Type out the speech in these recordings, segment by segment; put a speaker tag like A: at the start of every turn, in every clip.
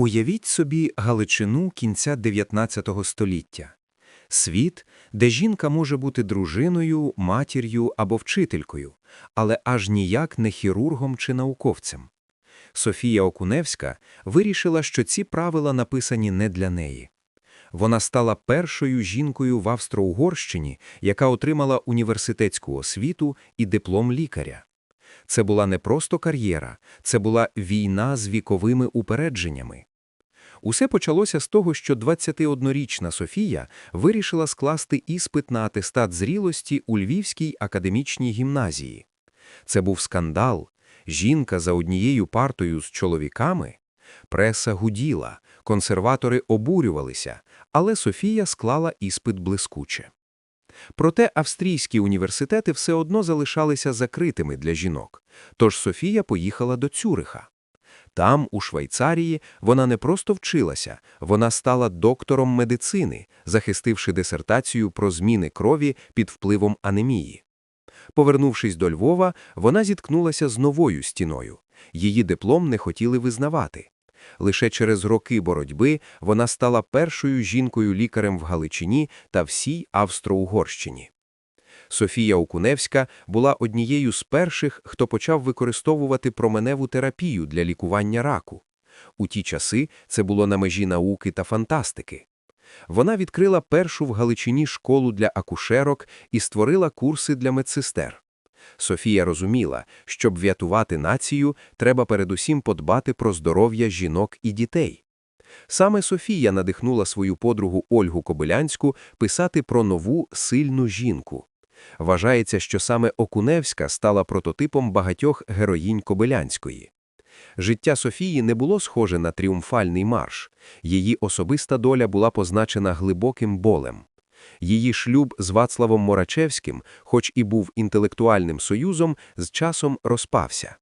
A: Уявіть собі Галичину кінця 19 століття. Світ, де жінка може бути дружиною, матір'ю або вчителькою, але аж ніяк не хірургом чи науковцем. Софія Окуневська вирішила, що ці правила написані не для неї. Вона стала першою жінкою в Австро-Угорщині, яка отримала університетську освіту і диплом лікаря. Це була не просто кар'єра, це була війна з віковими упередженнями. Усе почалося з того, що 21-річна Софія вирішила скласти іспит на атестат зрілості у Львівській академічній гімназії. Це був скандал. Жінка за однією партою з чоловіками. Преса гуділа, консерватори обурювалися, але Софія склала іспит блискуче. Проте австрійські університети все одно залишалися закритими для жінок, тож Софія поїхала до Цюриха. Там, у Швейцарії, вона не просто вчилася, вона стала доктором медицини, захистивши дисертацію про зміни крові під впливом анемії. Повернувшись до Львова, вона зіткнулася з новою стіною. Її диплом не хотіли визнавати. Лише через роки боротьби вона стала першою жінкою-лікарем в Галичині та всій Австро-Угорщині. Софія Окуневська була однією з перших, хто почав використовувати променеву терапію для лікування раку. У ті часи це було на межі науки та фантастики. Вона відкрила першу в Галичині школу для акушерок і створила курси для медсестер. Софія розуміла, щоб врятувати націю, треба передусім подбати про здоров'я жінок і дітей. Саме Софія надихнула свою подругу Ольгу Кобилянську писати про нову сильну жінку. Вважається, що саме Окуневська стала прототипом багатьох героїнь Кобилянської. Життя Софії не було схоже на тріумфальний марш, її особиста доля була позначена глибоким болем. Її шлюб з Вацлавом Морачевським, хоч і був інтелектуальним союзом, з часом розпався.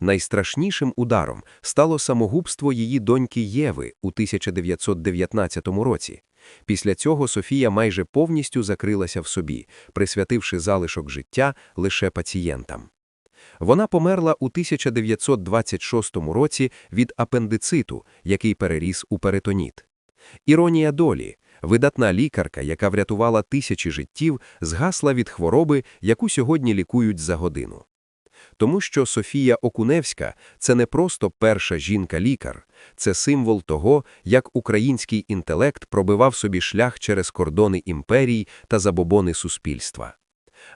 A: Найстрашнішим ударом стало самогубство її доньки Єви у 1919 році. Після цього Софія майже повністю закрилася в собі, присвятивши залишок життя лише пацієнтам. Вона померла у 1926 році від апендициту, який переріс у перитоніт. Іронія долі видатна лікарка, яка врятувала тисячі життів, згасла від хвороби, яку сьогодні лікують за годину. Тому що Софія Окуневська це не просто перша жінка-лікар, це символ того, як український інтелект пробивав собі шлях через кордони імперій та забобони суспільства.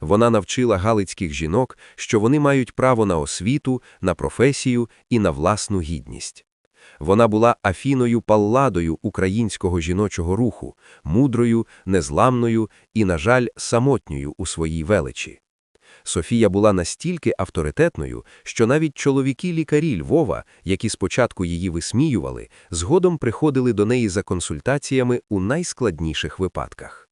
A: Вона навчила галицьких жінок, що вони мають право на освіту, на професію і на власну гідність. Вона була афіною палладою українського жіночого руху, мудрою, незламною і, на жаль, самотньою у своїй величі. Софія була настільки авторитетною, що навіть чоловіки-лікарі Львова, які спочатку її висміювали, згодом приходили до неї за консультаціями у найскладніших випадках.